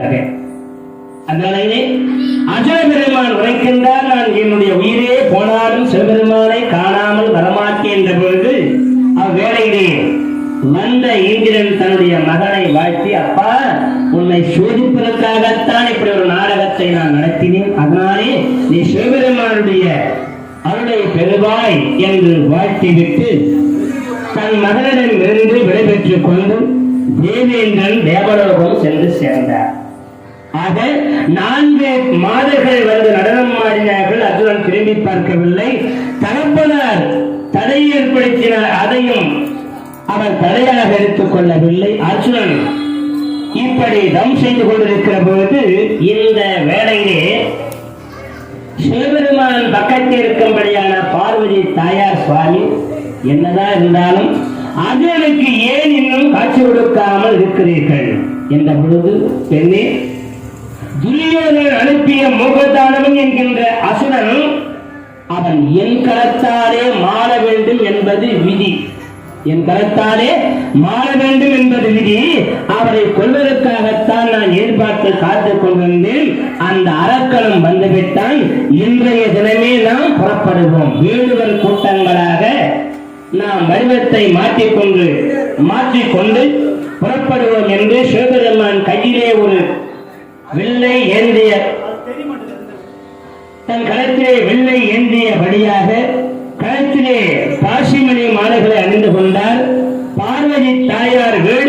நகை. அதனாலே அஜர பெருமான் உரைக்கின்றார். நான் என்னுடைய உயிரே போனாலும் சிவபெருமானை காணாமல் வரமாட்டேன் என்ற பொழுது அவ்வேளையிலே வந்த இந்திரன் தன்னுடைய மகனை வாழ்த்தி அப்பா உன்னை சோதிப்பதற்காகத்தான் இப்படி ஒரு நாடகத்தை நான் நடத்தினேன். அதனாலே நீ சிவபெருமானுடைய அருளை பெறுவாய் என்று வாழ்த்திவிட்டு தன் மகனிடம் இருந்து விடைபெற்றுக் கொண்டு தேவேந்திரன் தேவலோகம் சென்று சேர்ந்தார். ஆக நான்கு மாதர்கள் வந்து நடனம் ஆடினார்கள். அர்ஜுனன் திரும்பி பார்க்கவில்லை. தகப்பனார் தடை ஏற்படுத்தினார் அதையும் அவர் தடையாக எடுத்துக் கொள்ளவில்லை. அர்ஜுனன் இப்படி தம் செய்து கொண்டிருக்கிற போது இந்த வேளையிலே சிவபெருமான் பக்கத்தில் இருக்கும்படியான பார்வதி தாயார் சுவாமி என்னதான் இருந்தாலும் அர்ஜுனனுக்கு ஏன் இன்னும் காட்சி கொடுக்காமல் இருக்கிறீர்கள்? என்ற பொழுது பெண்ணே துரியோதனன் அனுப்பிய முகதானவன் என்கின்ற அசுரன் அவன் என் கரத்தாலே மாற வேண்டும் என்பது விதி. என் கரத்தாலே மாற வேண்டும் என்பது விதி. அவரை கொள்வதற்காகத்தான் நான் ஏற்பாட்டு காத்துக் கொண்டிருந்தேன். அந்த அரக்கணம் வந்துவிட்டால் இன்றைய தினமே நாம் புறப்படுவோம். வேடுவர் கூட்டங்களாக நாம் வடிவத்தை மாற்றிக்கொண்டு மாற்றிக்கொண்டு புறப்படுவோம் என்று சிவபெருமான் கையிலே ஒரு வில்லை ஏந்திய தன் களத்திலே வில்லை ஏந்தியபடியாக களத்திலே பாசிமணி மாலைகளை அணிந்து கொண்டார். பார்வதி தாயார் வேடுவச்சியாக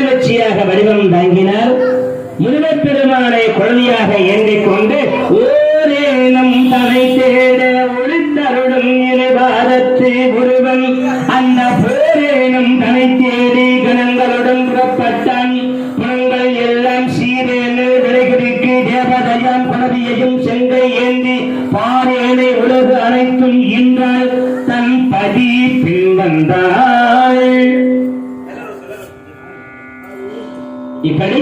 உலகு இன்றால் தன் பதி பின்வந்தாள் இப்படி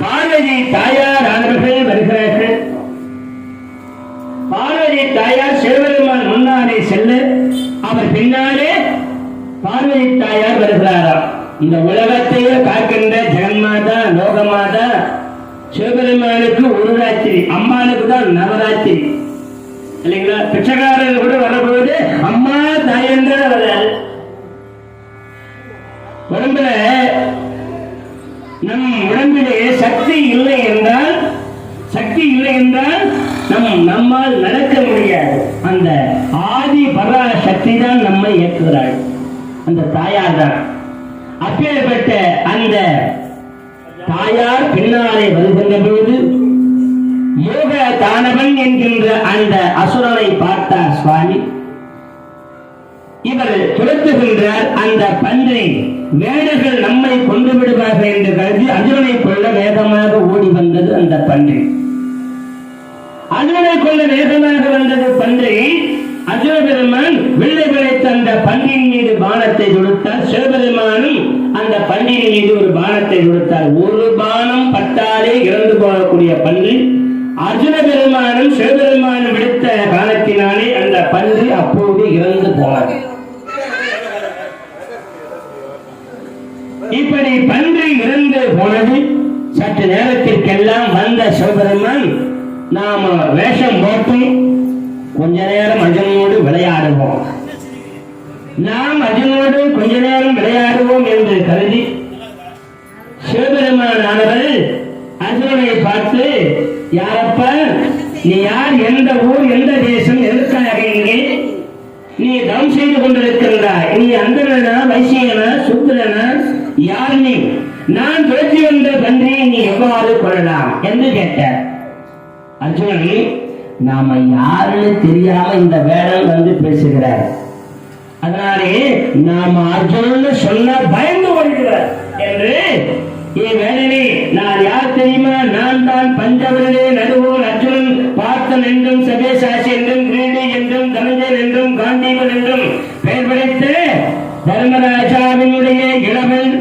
பார்வதி தாயார் ஆனவர்கள் வருகிறார்கள். பார்வதி தாயார் சிவபெருமான் முன்னாலே செல்ல அவர் பின்னாலே பார்வதி தாயார் வருகிறாராம். இந்த உலகத்தையே காக்கின்ற ஜெகன்மாதா லோகமாதா சிவபெருமானுக்கு ஒரு ராத்திரி அம்மானுக்கு தான் நவராத்திரி. இல்லைங்களா பிச்சைக்காரர் கூட வரும்போது அம்மா தாயன்ற வர்றாரு உடம்புல நம் உடம்பிலே சக்தி இல்லை என்றால் சக்தி இல்லை என்றால் நம் நம்மால் நடக்க முடியாது அந்த ஆதி பரா சக்தி தான் நம்மை இயக்குகிறாள் அந்த தாயார் தான் அப்பேற்பட்ட அந்த யோக என்கின்ற அந்த அசுரனை பார்த்தார் சுவாமி. இவர் துரத்துகின்றார் அந்த பன்றை வேடர்கள் நம்மை கொண்டு விடுவார்கள் என்று கருதி அர்ஜுனனை கொள்ள வேகமாக ஓடி வந்தது அந்த பன்றி. அர்ஜுனனை கொள்ள வேகமாக வந்தது பன்றி. அர்ஜுன பெருமான் வெள்ளை விளைத்த அந்த பன்றியின் மீது பானத்தை தொடுத்தார். சிவபெருமானும் அந்த பன்றியின் மீது ஒரு பானத்தை தொடுத்தார். ஒரு பானம் பட்டாலே இறந்து போகக்கூடிய பன்றி. அர்ஜுன பெருமானும் சிவபெருமானும் விடுத்த காலத்தினாலே அந்த பன்றி அப்போது இறந்து போனது. இப்படி பன்றி இறந்து போனது சற்று நேரத்திற்கெல்லாம் வந்த சிவபெருமான் நாம வேஷம் போட்டு கொஞ்ச நேரம் அர்ஜுனோடு விளையாடுவோம். நாம் அர்ஜுனோடு கொஞ்ச நேரம் விளையாடுவோம் என்று கருதி யாரப்பா? நீ யார்? எந்த ஊர்? எந்த தேசம்? எதற்காக இங்கே? நீ தவம் செய்து கொண்டிருக்கின்றாய் நீ அந்தனா வைசியனா சுத்திரனா யார் நீ? நான் துரத்தி வந்த பன்றியை நீ எவ்வாறு கொள்ளலாம்? என்று கேட்டார். அர்ஜுனன் நாம யாருன்னு தெரியாம இந்த வேடம் வந்து பேசுகிறார். அதனாலே நாம அர்ஜுனன் சொன்ன பயந்து கொள்கிறார் என்று ஏ தெரியுமா நான் தான் பஞ்சவரனே நடுவோர் அர்ஜுனன் பார்த்தன் என்றும் சபேசாசி என்றும் கிரீடி என்றும் தனஞ்சன் என்றும் காண்டீவன் என்றும். பெயர் படைத்து தர்மராஜாவினுடைய இளவன்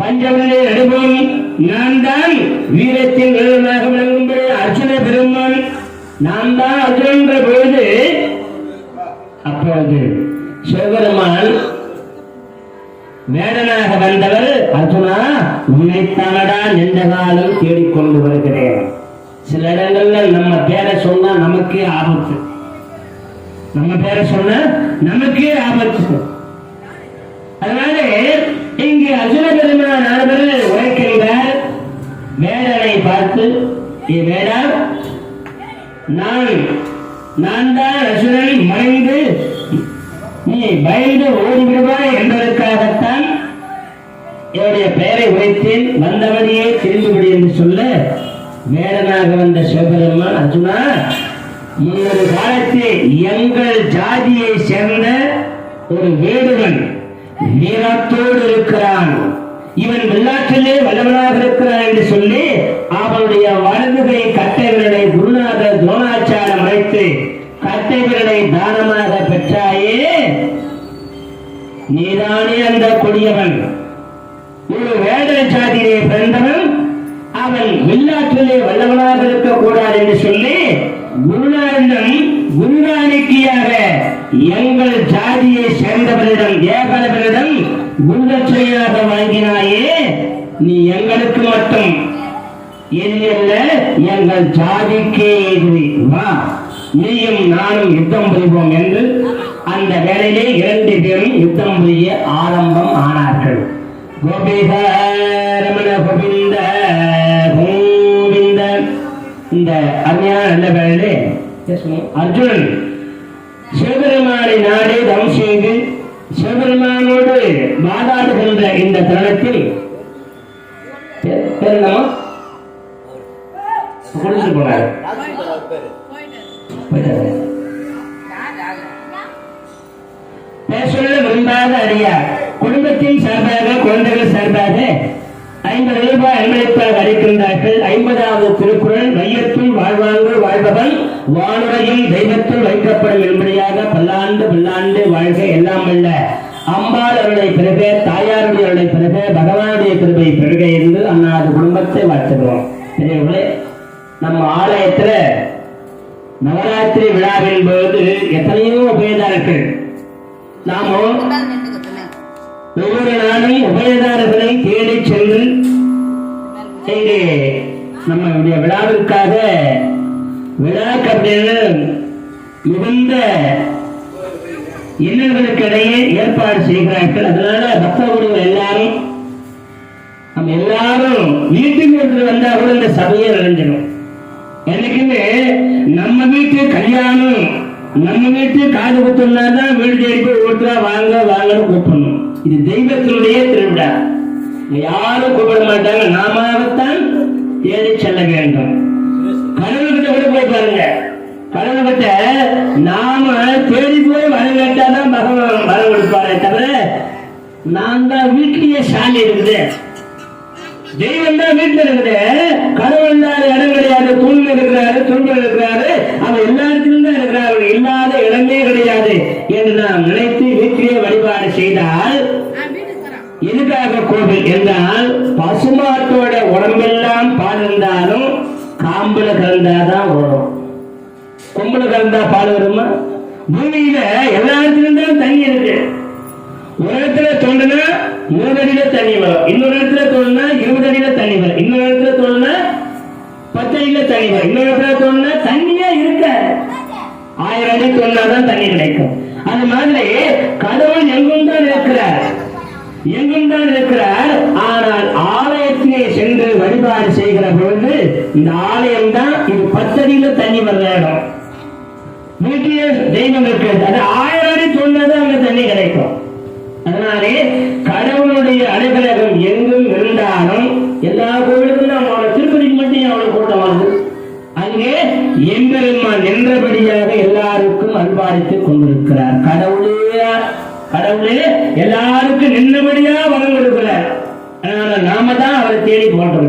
பஞ்சவரனே நடுவோம் நான் தான் வீரத்தின் நிழலாக விளங்கும்படி அர்ஜுன பெருமான் நான் தான் அர்ஜுனன்ற பொழுது அப்பொழுது சிவபெருமான் மேடனாக வந்தவர் அர்ஜுனா. உன்னைத்தானடா நின்ற காலம் தேடிக்கொண்டு வருகிறேன். சில இடங்கள்ல நம்ம பேரை சொன்னா நமக்கே ஆபத்து. நம்ம பேரை சொன்னா நமக்கே ஆபத்து. அதனால இங்கு அசுர பெருமான் ஆனவர் உரைக்கின்றார் வேடனை பார்த்து வேடா நான் நான் தான் அசுரன் மறைந்து நீ பயந்து ஓடிவிடுவாய் என்று என்னுடைய பெயரை உரைத்தேன். வந்தவனையே திரும்பிவிடு என்று சொல்ல வேடனாக வந்த சிவபெருமான் அர்ஜுனா முன்னொரு காலத்தில் எங்கள் ஜாதியை சேர்ந்த ஒரு வேடுவன். வீரத்தோடு இருக்கிறான். இவன் வெள்ளாற்றிலே வல்லவனாக இருக்கிறான் என்று சொல்லி அவனுடைய வலதுகை கட்டைகளை குருநாத துரோணாச்சாரம் அழைத்து கட்டைகளை தானமாக பெற்றாயே? நீதானே அந்த கொடியவன். ஒரு வேட சாதியிலே பிறந்தவன் அவன் வில்லாற்றிலே வல்லவனாக இருக்கக்கூடாது என்று சொல்லி குருநாதன் குருநானிக்கியாக எங்கள் ஜாதியை சேர்ந்தவரிடம் ஏகலவரிடம் குருதட்சணையாக வழங்கினாயே நீ எங்களுக்கு மட்டும். எதிரல்ல எங்கள் ஜாதிக்கே இது. வா நீயும் நானும் யுத்தம் புரிவோம் என்று அந்த வேளையிலே இரண்டு பேரும் யுத்தம் புரிய ஆரம்பம் ஆனார்கள். கோபிக கோவிந்த கோவிந்த இந்த அருமையான நல்ல வேளையிலே அர்ஜுனன் சிவபெருமானை நாடே தவம் செய்து சிவபெருமானோடு வாதாடுகின்ற இந்த தருணத்தில் பேர் பேர் போனாரு விரும்பாத குடும்பத்தின் சார்பாக அன்பளிப்பாக அளிக்கின்றார்கள். ஐம்பதாவது திருக்குறள் மையத்துள் வாழ்வாங்கு வாழ்பவன் வானுரையும் தெய்வத்துள் வைக்கப்படும் என்படியாக பல்லாண்டு பல்லாண்டு வாழ்க எல்லாம் அல்ல அம்பாள் அவருடைய பிறகு தாயாருடைய அவருடைய பிறகு பகவானுடைய கிருபை பிறகு என்று அன்னாது குடும்பத்தை வாழ்த்துகிறோம். பெரியவர்களே நம்ம ஆலயத்துல நவராத்திரி விழாவின் போது எத்தனையோ உபயதாரர்கள் நாம ஒவ்வொரு நாளும் இங்கே நம்மளுடைய விழாவிற்காக விழாக்கு அப்படின்னு மிகுந்த இன்னல்களுக்கு இடையே ஏற்பாடு செய்கிறார்கள். அதனால பக்தர்கள் எல்லாரும் நம்ம எல்லாரும் வீட்டுக்கு வந்தா கூட இந்த சபையை நிறைஞ்சிடும் எனக்குமே நம்ம வீட்டு கல்யாணம் நம்ம வீட்டு காது குத்துனா தான் வீடு தேடி போய் ஓட்டுறா வாங்க வாங்கன்னு கூப்பிடணும். இது தெய்வத்தினுடைய திருவிழா. யாரும் கூப்பிட மாட்டாங்க. நாமத்தான் தேடி செல்ல வேண்டும். கடவுள்கிட்ட கூட போய் பாருங்க. கடவுள்கிட்ட நாம தேடி போய் வரம் கேட்டாதான் பகவான் வரம் கொடுப்பாரே தவிர நான் தான் வீட்லயே சாமி இருக்குது. தெய்வம் தான் வீட்டுல இருக்குது. கடவுள் இல்லாத இடம் கிடையாது. தூண் இருக்கிறாரு துன்பம் இருக்கிறாரு. அவர் எல்லா இடத்திலும் தான் இருக்கிறார். இல்லாத இடமே கிடையாது என்று நாம் நினைத்து வீட்டிலேயே வழிபாடு செய்தால் எதுக்காக கோவில் என்றால் பசுமாட்டோட உடம்பெல்லாம் பால் இருந்தாலும் காம்புல கலந்தாதான் வரும். கொம்புல கலந்தா பால் வருமா? பூமியில எல்லாத்திலும் தான் தண்ணி இருக்கு. ஒரு இடத்துல தோண்டுனா மூணு அடியில தண்ணி வரும். இன்னொரு இடத்துல தோணுனா இருபது அடியில தண்ணி வரும். இன்னொரு இடத்துல தோணுனா பத்து அடியில தண்ணி வரும். இன்னொரு இடத்துல தோணுனா தண்ணியே இருக்க ஆயிரம் அடி தோணுனாதான் தண்ணி கிடைக்கும். அது மாதிரி கடவுள் எங்கும் தான் எங்கும் இருக்கிறார் ஆனால் ஆலயத்திலே சென்று வழிபாடு செய்கிற பொழுது இந்த ஆலயம் தான் இது பத்தடியில தண்ணி வர்ற இடம். வீட்டிலே தெய்வம் இருக்கிறது அது ஆயிரம் அடி தோணுனாதான் அங்க தண்ணி கிடைக்கும். அதனாலே கடவுளுடைய அனுகிரகம் எங்கும் இருந்தாலும் எல்லா கோவிலுக்கும் நாம் அவனை திருப்பதிக்கு மட்டும் ஏன் அவ்வளவு கூட்டம் வருது அங்கே எம்பெருமான் நின்றபடியாக எல்லாருக்கும் அன்பாரித்துக் கொண்டிருக்கிறார். கடவுள் என்னபடியா வரம் கொடுக்கல அதனால நாம தான் அவரை தேடி போன்ற